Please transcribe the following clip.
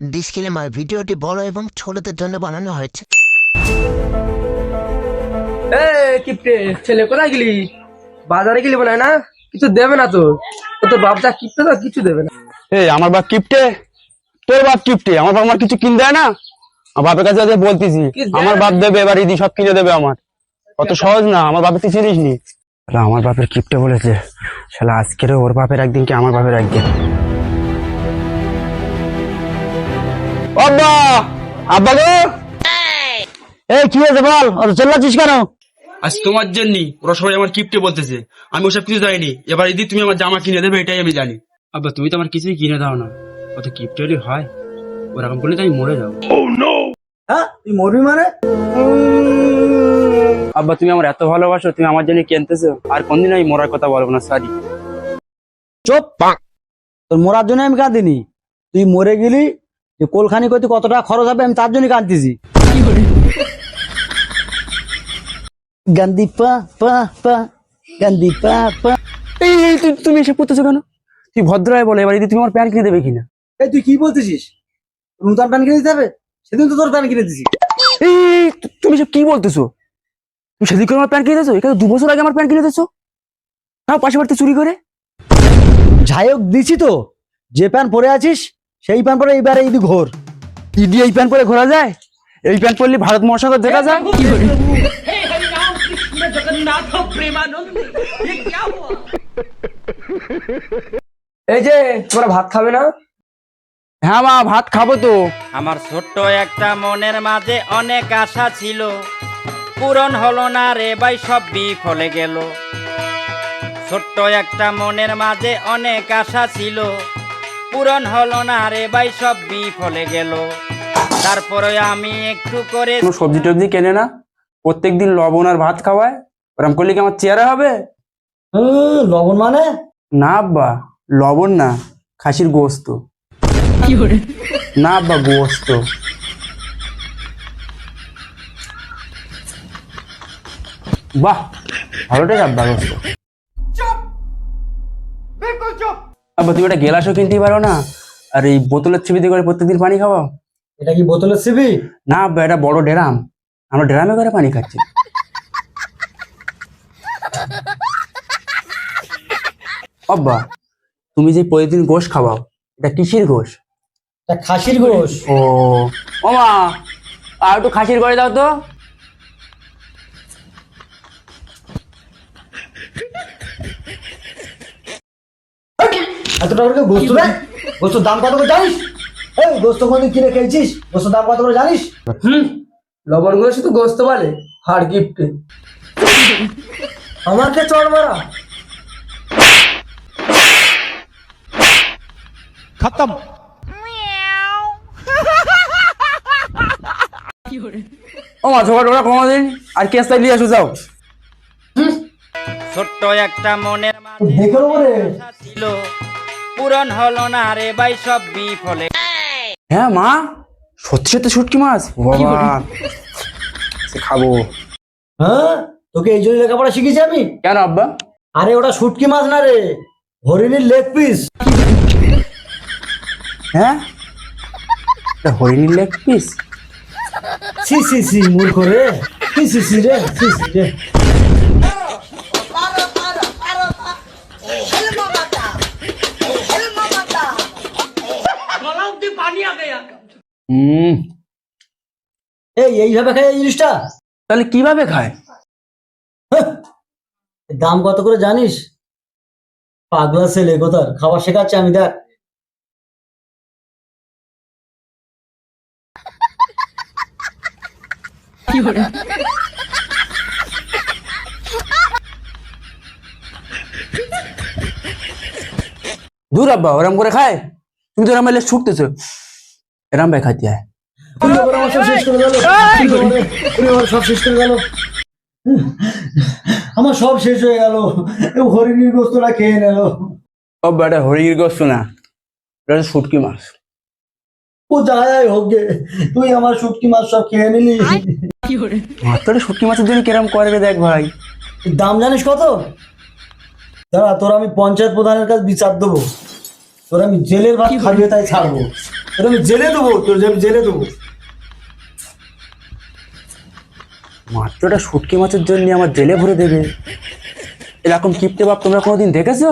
Disclaimer ভিডিওটি বড় এবং ছোটদের জন্য বানানো হয়েছে। এ কিপটে ছেলে কোথায় গেলি? বাজারে গেলি মনে হয় না? কিছু দেবে না তো। তোর বাপ যা কিপটে তো কিছু দেবে না। এই আমার বাপ কিপটে? তোর বাপ কিপটে? আমার বাপ আমার কিছু কিনে দেয় না? আমার বাপের কাছে আজ বলতেছি আমার বাপ দেবে এবার ইদি সব কিনে দেবে আমার। অত সহজ না আমার বাপের তুই চিনিস নি আমার বাপের কিপটে বলেছে। শালা আজকের ওর বাপের একদিন কি আমার বাপের একদিন? আব্বা আব্বা গো। এই কি হয়েছে বল? অত চেল্লাচ্ছিস কেন? আজ তোমার জন্যই ওরা সবাই আমার কিপটে বলতেছে। আমি ওসব কিছু দেয়নি এবার ইদি তুমি আমার জামা কিনে দেবে এটাই আমি জানি। আব্বা তুমি তো আমার কিছুই কিনে দাও না। কত কিপটে হলে হয়। ওরকম করলে তো আমি মরে যাব। হ্যাঁ তুই মরবি মানে? আব্বা তুমি আমার এত ভালোবাসো তুমি আমার জন্য কিনতেছো। আর কোনদিন আমি মরার কথা বলব না সরি চুপ। তোর মরার জন্য আমি কাঁদিনি। তুই মরে গেলি যে কোলখানি করতে কত টাকা খরচ হবে আমি তার জন্য কাঁদতেছি। গান্ধি পা পা পা গান্ধি পা পা। এই এই তুই তুমি এসে করতেছো কেন? তুই ভদ্রায় বলে এবার ইদি তুমি আমার প্যান্ট কিনে দেবে কিনা? এই তুই কি বলতেছিস? নূতন প্যান্ট কিনে দিতে হবে? সেদিন তো তোর প্যান্ট কিনে দিছি। এই এই, তু- তুমি সব কি বলতেছো? তুমি সেদিন করে আমার প্যান্ট কিনে দিয়েছ? এখানে দু বছর আগে আমার প্যান্ট কিনে দিয়েছ? তাও পাশে বাড়িতে চুরি করে। যাই হোক দিছি তো। যে প্যান্ট পরে আছিস সেই প্যান্ট পরে এইবারে ইদি ঘোর। ইদি এই প্যান্ট পরে ঘোরা যায়? এই প্যান্ট পরলে ভারত মহাসাগর দেখা যায়? এই যে তোমরা ভাত খাবে না? হ্যাঁ মা ভাত খাব তো। আমার ছোট্ট একটা মনের মাঝে অনেক আশা ছিল। পূরণ হলো না রে ভাই সব বিফলে গেল। ছোট্ট একটা মনের মাঝে অনেক আশা ছিল। পূরণ হলো না রে ভাই সব বিফলে গেল। তারপরে আমি একটু করে কোনো সবজি টবজি কেনে না? প্রত্যেকদিন লবণ আর ভাত খাওয়ায়? ওরম করলে কি আমার চেয়ারে হবে? লবণ মানে? না আব্বা লবণ না খাসির গোস্ত। না আব্বা গোস্ত। বাহ ভালো টেক আব্বা গোস্ত। আব্বা তুমি একটা গেলাসও কিনতে পারো না? আর এই বোতলের ছিপিতে করে প্রত্যেকদিন পানি খাওয়াও? এটা কি বোতলের সিবি না আব্বা এটা বড় ড্রাম। আমরা ড্রামে করে পানি খাচ্ছি। আব্বা তুমি যে প্রতিদিন গোশ খাওয়াও এটা কিসের গোশ? এটা খাসির গোশ। ও ওমা আর একটু খাসির করে দাও তো। এত টাকা করে গোস্ত দেয় গোস্তর দাম কত করে জানিস? এই গোস্ত কোনদিন কিনে খেয়েছিস? গোস্তর দাম কত করে জানিস? হুম? লবণগুলো শুধু গোস্ত বলে হাড় কিপটে আমাকে চড় মারা। ওমা ঝোড়া টোড়া কোনোদিন আর কেসটা নিয়ে আসো যাও। ছোট্ট একটা মনের মাঝে দেখে রে। ছিল। পূরণ হলো না রে ভাই সব বিফলে। হ্যাঁ মা? সত্যি সত্যি শুটকি মাছ? ও বাবা সে খাব। হ্যাঁ? তোকে এই জন্য লেখাপড়া শিখেছি আমি? কেন আব্বা? আরে ওটা শুটকি মাছ না রে হরিণীর লেগ পিস হ্যাঁ? এটা হরিণীর লেগ পিস সি সি সি মূর্খ রে। সি সি সি রে সি সি রে। হুম। এই এইভাবে খাই এই জিনিসটা? তাহলে কীভাবে খায়? হ্যাঁ। দাম কত করে জানিস? পাগলা ছেলে কোথার খাবার শেখাচ্ছে আমি দেখ। দূর আব্বা ওরম করে খায়? তুমি তো এলে ছুটতেছো। এরম খাইতে হয় আমার সব শেষ করে গেল। ওরে বাবা, সব শেষ করে গেল। আমার সব শেষ হয়ে গেল। হরিণীর গোস্তটা খেয়ে নিল। আব্বা এটা হরিণীর গোস্ত না। এটা শুটকি মাছ। ও যাই হোক গে। তুই আমার শুটকি মাছ সব খেয়ে নিলি। মাত্র শুটকি মাছের জন্য কিরম করে রে দেখ ভাই। দাম জানিস কত? দাঁড়া তোর আমি পঞ্চায়েত প্রধানের কাছে বিচার দেবো। তোর আমি জেলের ভাত খাইয়ে তাই ছাড়বো। তোর আমি জেলে দেবো, তোর আমি জেলে দেবো। মাত্রটা শুটকি মাছের জন্য আমার জেলে ভরে দেবে। এরকম কিপটে বাপ তোমরা কোনোদিন দেখেছ?